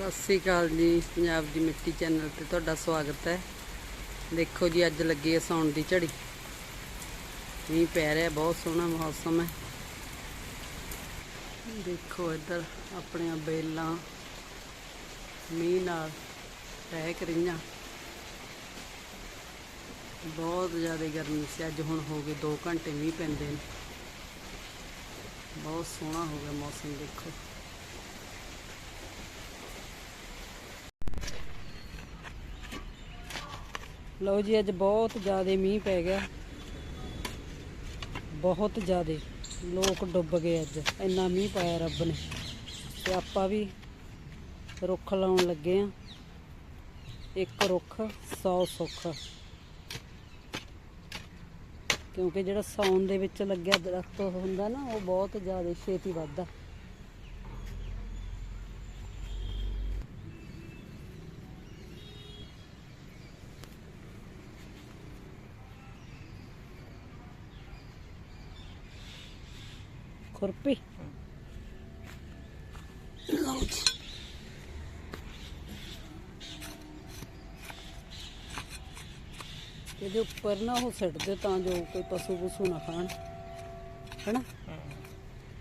ਸਤਿ ਸ੍ਰੀ ਅਕਾਲ ਜੀ, ਪੰਜਾਬ ਦੀ ਮਿੱਟੀ ਚੈਨਲ ਤੇ ਤੁਹਾਡਾ ਸਵਾਗਤ ਹੈ। ਦੇਖੋ ਜੀ, ਅੱਜ ਲੱਗੀ ਹੈ ਸੌਣ ਦੀ ਝੜੀ। ਮੀਂਹ ਪੈ ਰਿਹਾ, ਬਹੁਤ ਸੋਹਣਾ ਮੌਸਮ ਹੈ। ਦੇਖੋ ਇੱਧਰ ਆਪਣੀਆਂ ਬੇਲਾਂ ਮੀਂਹ ਨਾਲ ਰਹਿ ਰਹੀਆਂ। ਬਹੁਤ ਜ਼ਿਆਦਾ ਗਰਮੀ ਸੀ, ਅੱਜ ਹੁਣ ਹੋ ਗਏ 2 ਘੰਟੇ ਮੀਂਹ ਪੈਂਦੇ ਨੇ। ਬਹੁਤ ਸੋਹਣਾ ਹੋ ਗਿਆ ਮੌਸਮ, ਦੇਖੋ। ਲਓ ਜੀ, ਅੱਜ ਬਹੁਤ ਜ਼ਿਆਦਾ ਮੀਂਹ ਪੈ ਗਿਆ। ਬਹੁਤ ਜ਼ਿਆਦਾ ਲੋਕ ਡੁੱਬ ਗਏ ਅੱਜ। ਇੰਨਾ ਮੀਂਹ ਪਾਇਆ ਰੱਬ ਨੇ। ਤੇ ਆਪਾਂ ਵੀ ਰੁੱਖ ਲਾਉਣ ਲੱਗੇ ਆ। ਇੱਕ ਰੁੱਖ 100 ਸੁੱਖ। ਕਿਉਂਕਿ ਜਿਹੜਾ ਸਾਉਣ ਦੇ ਵਿੱਚ ਲੱਗਿਆ ਦਰਖਤ ਹੁੰਦਾ ਨਾ, ਉਹ ਬਹੁਤ ਜ਼ਿਆਦਾ ਛੇਤੀ ਵੱਧਦਾ। ਜੀ ਇਹਦੇ ਉੱਪਰ ਨਾ ਉਹ ਸਿੱਟ ਤਾਂ ਜੋ ਕੋਈ ਪਸ਼ੂ ਪਸ਼ੂ ਨਾ ਖਾਣ ਹੈਨਾ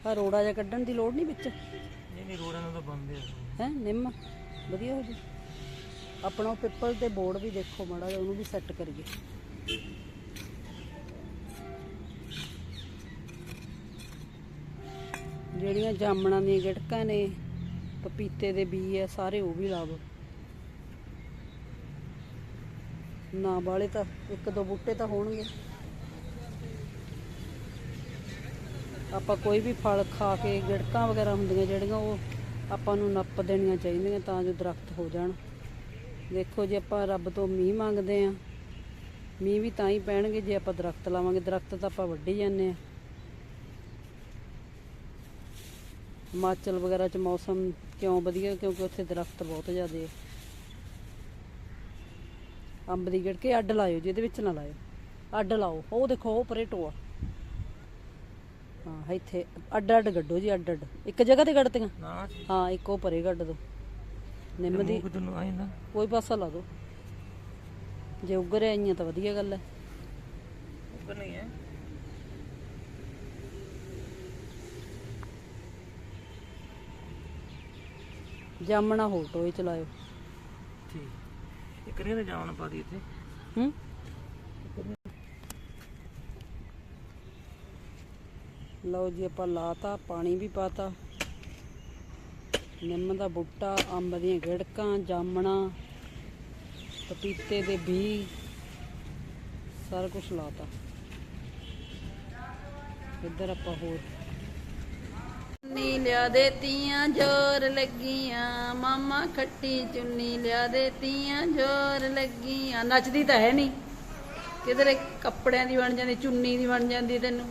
ਆ ਰੋੜਾ ਜਿਹਾ ਕੱਢਣ ਦੀ ਲੋੜ ਨਹੀਂ ਵਿੱਚ ਨਹੀਂ ਨਹੀਂ ਰੋੜਾਂ ਨਾਲ ਤਾਂ ਬੰਦੇ ਆ ਹੈ ਨਿੰਮ ਵਧੀਆ ਹੋ ਜੀ ਆਪਣਾ ਪਿੱਪਲ ਤੇ ਬੋਰਡ ਵੀ ਦੇਖੋ ਮਾੜਾ ਉਹਨੂੰ ਵੀ ਸੈੱਟ ਕਰੀਏ ਜਿਹੜੀਆਂ ਜਾਮਣਾਂ ਦੀਆਂ ਗਿੜਕਾਂ ਨੇ, ਪਪੀਤੇ ਦੇ ਬੀ ਆ, ਸਾਰੇ ਉਹ ਵੀ ਲਾ ਦਿਓ ਨਾ ਵਾਲੇ ਤਾਂ, ਇੱਕ ਦੋ ਬੂਟੇ ਤਾਂ ਹੋਣਗੇ। ਆਪਾਂ ਕੋਈ ਵੀ ਫਲ ਖਾ ਕੇ ਗੜਕਾਂ ਵਗੈਰਾ ਹੁੰਦੀਆਂ ਜਿਹੜੀਆਂ, ਉਹ ਆਪਾਂ ਨੂੰ ਨੱਪ ਦੇਣੀਆਂ ਚਾਹੀਦੀਆਂ ਤਾਂ ਜੋ ਦਰਖਤ ਹੋ ਜਾਣ। ਦੇਖੋ ਜੇ ਆਪਾਂ ਰੱਬ ਤੋਂ ਮੀਂਹ ਮੰਗਦੇ ਆ ਮੀਂਹ ਵੀ ਤਾਂ ਹੀ ਪੈਣਗੇ ਜੇ ਆਪਾਂ ਦਰਖਤ ਲਾਵਾਂਗੇ। ਦਰਖਤ ਤਾਂ ਆਪਾਂ ਵੱਢੀ ਜਾਂਦੇ ਆ ਹਿਮਾਚਲ ਵਗੈਰਾ ਚ ਮੌਸਮ ਕਿਉਂ ਵਧੀਆ? ਕਿਉਂਕਿ ਉੱਥੇ ਦਰਖਤ ਬਹੁਤ ਜ਼ਿਆਦੇ ਆ। ਅੰਬ ਦੀ ਗਿੜਕੇ ਅੱਡ ਲਾਇਓ ਜਿਹਦੇ ਵਿੱਚ ਨਾ ਲਾਇਓ। ਅੱਡ ਲਾਓ। ਉਹ ਦੇਖੋ ਉਹ ਪਰੇ ਟੋਆ ਹਾਂ ਇੱਥੇ ਅੱਡ ਅੱਡ ਗੱਡੋ ਜੀ ਅੱਡ ਅੱਡ। ਇੱਕ ਜਗ੍ਹਾ ਤੇ ਗੱਡਤੀਆਂ? ਹਾਂ ਇੱਕੋ ਪਰੇ ਗੱਡ ਦੋ। ਨਿੰਮ ਦੀ ਕੋਈ ਪਾਸਾ ਲਾ ਦੋ। ਜੇ ਉੱਗਰ ਆਈਆਂ ਤਾਂ ਵਧੀਆ ਗੱਲ ਹੈ। ਉੱਪਰ ਨਹੀਂ ਹੈ। ਜਾਮਣਾ ਹੋਰ ਟੋਏ ਚਲਾਇਓ। ਠੀਕ। ਇੱਕ ਨੇ ਜਾਵਣ ਪਾ ਦੀ ਇੱਥੇ। ਹੂੰ? ਲਓ ਜੀ ਆਪਾਂ ਲਾਤਾ ਪਾਣੀ ਵੀ ਪਾਤਾ। ਨਿੰਮ ਦਾ ਬੂਟਾ ਅੰਬ ਦੀਆਂ ਗਿੜਕਾਂ ਜਾਮਣਾ ਪਪੀਤੇ ਦੇ ਬੀ ਸਾਰਾ ਕੁਝ ਲਾਤਾ। ਇੱਧਰ ਆਪਾਂ ਹੋਰ ਚੁੰਨੀ ਲਿਆ ਦੇਤੀਆਂ ਜੋਰ ਲੱਗੀਆਂ। ਮਾਮਾ ਖੱਟੀ ਚੁੰਨੀ ਲਿਆ ਦੇਤੀਆਂ ਜੋਰ ਲੱਗੀਆਂ। ਨੱਚਦੀ ਤਾਂ ਹੈ ਨਹੀਂ। ਕਿਧਰੇ ਕੱਪੜਿਆਂ ਦੀ ਬਣ ਜਾਂਦੀ ਚੁੰਨੀ ਦੀ ਬਣ ਜਾਂਦੀ ਤੈਨੂੰ।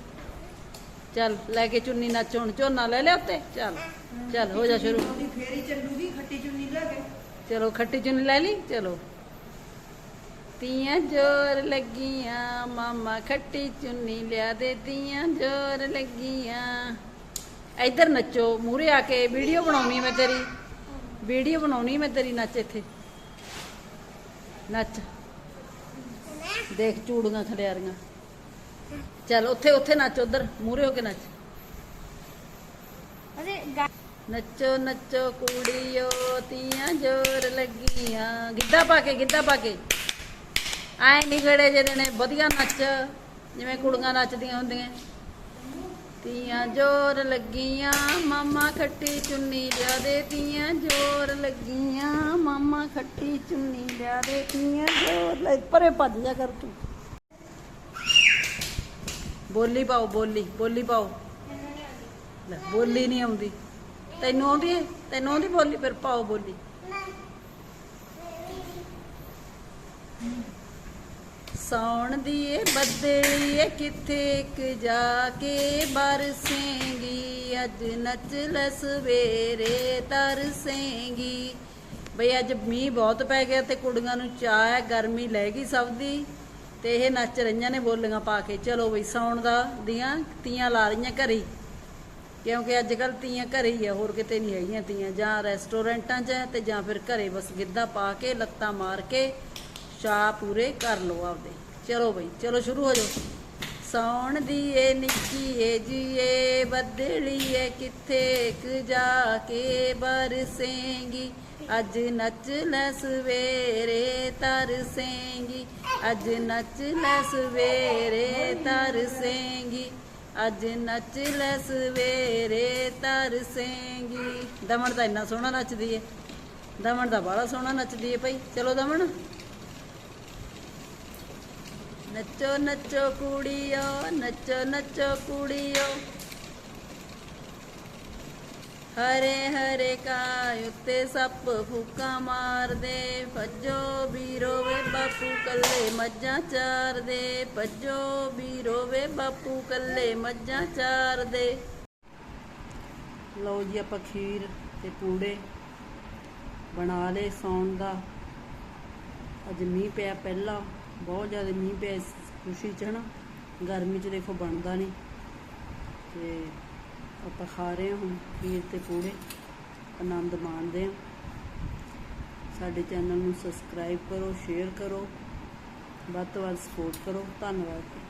ਚੱਲ ਲੈ ਕੇ ਚੁੰਨੀ ਨੱਚ ਹੁਣ ਝੋਨਾ ਲੈ ਲਿਆ ਉੱਤੇ। ਚੱਲ ਚੱਲ ਹੋ ਜਾ ਸ਼ੁਰੂ। ਫੇਰੀ ਚੱਲੂਗੀ ਖੱਟੀ ਚੁੰਨੀ ਲੈ ਕੇ। ਚਲੋ ਖੱਟੀ ਚੁੰਨੀ ਲੈ ਲਈ ਚਲੋ। ਤੀਆਂ ਜੋਰ ਲੱਗੀਆਂ। ਮਾਮਾ ਖੱਟੀ ਚੁੰਨੀ ਲਿਆ ਦੇ ਤੀਆਂ ਜੋਰ ਲੱਗੀਆਂ। ਇੱਧਰ ਨੱਚੋ ਮੂਰੇ ਆ ਕੇ ਵੀਡੀਓ ਬਣਾਉਣੀ ਮੈਂ ਤੇਰੀ। ਵੀਡੀਓ ਬਣਾਉਣੀ ਮੈਂ ਤੇਰੀ ਨੱਚ ਇੱਥੇ। ਨੱਚ। ਦੇਖ ਚੂੜੀਆਂ ਖਲਿਆਰੀਆਂ ਚੱਲ ਉੱਥੇ ਉੱਥੇ ਨੱਚ ਉਧਰ ਮੂਰੇ ਹੋ ਕੇ ਨੱਚ। ਨੱਚੋ ਨੱਚੋ ਕੁੜੀਓ ਤੀਆਂ ਜੋਰ ਲੱਗੀਆਂ। ਗਿੱਧਾ ਪਾ ਕੇ ਗਿੱਧਾ ਪਾ ਕੇ। ਆਏ ਨਿਗੜੇ ਜਿਹਦੇ ਨੇ ਵਧੀਆ ਨੱਚ ਜਿਵੇਂ ਕੁੜੀਆਂ ਨੱਚਦੀਆਂ ਹੁੰਦੀਆਂ। ਤੀਆਂ ਜੋਰ ਲੱਗੀਆਂ, ਮਾਮਾ ਖੱਟੀ ਚੁੰਨੀ ਲਿਆ ਦੇ ਤੀਆਂ ਜੋਰ ਲੱਗੀਆਂ, ਮਾਮਾ ਖੱਟੀ ਚੁੰਨੀ ਲਿਆ ਦੇ ਤੀਆਂ ਜੋਰ ਲੱਗ, ਪਰੇ ਭੱਜ ਜਾ ਕਰ ਤੂੰ। ਬੋਲੀ ਪਾਓ, ਬੋਲੀ ਬੋਲੀ ਪਾਓ। ਲੈ, ਬੋਲੀ ਨਹੀਂ ਆਉਂਦੀ। ਤੈਨੂੰ ਆਉਂਦੀ ਹੈ? ਤੈਨੂੰ ਆਉਂਦੀ ਬੋਲੀ? ਫਿਰ ਪਾਓ ਬੋਲੀ। ਸੌਣ ਦੀ ਏ ਬੱਦਲੀ ਏ ਕਿੱਥੇ ਇੱਕ ਜਾ ਕੇ? ਬਰਸੇਂਗੀ ਅੱਜ ਨੱਚ ਲੈ ਸਵੇਰੇ ਤਰਸੇਂਗੀ ਬਈ ਅੱਜ ਮੀਂਹ ਬਹੁਤ ਪੈ ਗਿਆ ਤੇ ਕੁੜੀਆਂ ਨੂੰ ਚਾਹ ਹੈ, ਗਰਮੀ ਲੈ ਗਈ ਸਭ ਦੀ। ਤੇ ਇਹ ਨੱਚ ਰਹੀਆਂ ਨੇ ਬੋਲੀਆਂ ਪਾ ਕੇ। ਚਲੋ ਬਈ ਸੌਣ ਦਾ ਦੀਆਂ ਤੀਆਂ ਲਾ ਰਹੀਆਂ ਘਰੇ। ਕਿਉਂਕਿ ਅੱਜ ਕੱਲ ਤੀਆਂ ਘਰੇ ਹੀ ਆ, ਹੋਰ ਕਿਤੇ ਨਹੀਂ ਹੈਗੀਆਂ ਤੀਆਂ। ਜਾਂ ਰੈਸਟੋਰੈਂਟਾਂ 'ਚ ਤੇ ਜਾਂ ਫਿਰ ਘਰੇ ਬਸ ਗਿੱਧਾ ਪਾ ਕੇ, ਲੱਤਾਂ ਮਾਰ ਕੇ ਚਾਅ ਪੂਰੇ ਕਰ ਲਓ ਆਪਦੇ। ਚਲੋ ਬਈ, ਚਲੋ ਸ਼ੁਰੂ ਹੋ ਜਾਓ। ਸੌਣ ਦੀ ਏ ਨਿੱਕੀ ਏ ਜੀਏ ਬੱਦਲੀ ਏ ਕਿੱਥੇ ਕ ਜਾ ਕੇ ਬਰਸੇਂਗੀ। ਅੱਜ ਨੱਚ ਲੈ ਸਵੇਰੇ ਤਰਸੇਂਗੀ ਅੱਜ ਨੱਚ ਲੈ ਸਵੇਰੇ ਤਰਸੇਂਗੀ ਅੱਜ ਨੱਚ ਲੈ ਸਵੇਰੇ ਤਰਸੇਂਗੀ ਦਮਨ ਤਾਂ ਇੰਨਾ ਸੋਹਣਾ ਨੱਚਦੀ ਏ। ਦਮਨ ਤਾਂ ਬੜਾ ਸੋਹਣਾ ਨੱਚਦੀ ਏ ਭਾਈ। ਚਲੋ ਦਮਨ। ਨੱਚੋ ਨੱਚੋ ਕੁੜੀਓ, ਨੱਚੋ ਨੱਚੋ ਕੁੜੀਓ। ਹਰੇ ਹਰੇ ਕਾਇ ਉੱਤੇ ਸੱਪ ਫੂਕਾ ਮਾਰਦੇ। ਭੱਜੋ ਵੀਰੋ ਵੇ ਬਾਪੂ ਕੱਲੇ ਮੱਝਾਂ ਚਾਰਦੇ। ਭੱਜੋ ਵੀਰੋ ਵੇ ਬਾਪੂ ਕੱਲੇ ਮੱਝਾਂ ਚਾਰਦੇ। ਲਓ ਜੀ ਆਪਾਂ ਖੀਰ ਤੇ ਪੂੜੇ ਬਣਾ ਲਏ, ਸੌਣ ਦਾ। ਅੱਜ ਮੀਂਹ ਪਿਆ ਪਹਿਲਾਂ। ਬਹੁਤ ਜ਼ਿਆਦਾ ਮੀਂਹ ਪਿਆ ਇਸ ਖੁਸ਼ੀ ਚ ਹਨਾ, ਗਰਮੀ ਚ ਦੇਖੋ ਬਣਦਾ ਨਹੀਂ ਤੇ ਆਪਾਂ ਖਾ ਰਹੇ ਹਾਂ ਹੁਣ ਖੀਰ ਤੇ ਪੂੜੇ, ਆਨੰਦ ਮਾਣਦੇ ਹਾਂ। ਸਾਡੇ ਚੈਨਲ ਨੂੰ ਸਬਸਕ੍ਰਾਈਬ ਕਰੋ ਸ਼ੇਅਰ ਕਰੋ, ਵੱਧ ਤੋਂ ਵੱਧ ਸਪੋਰਟ ਕਰੋ। ਧੰਨਵਾਦ।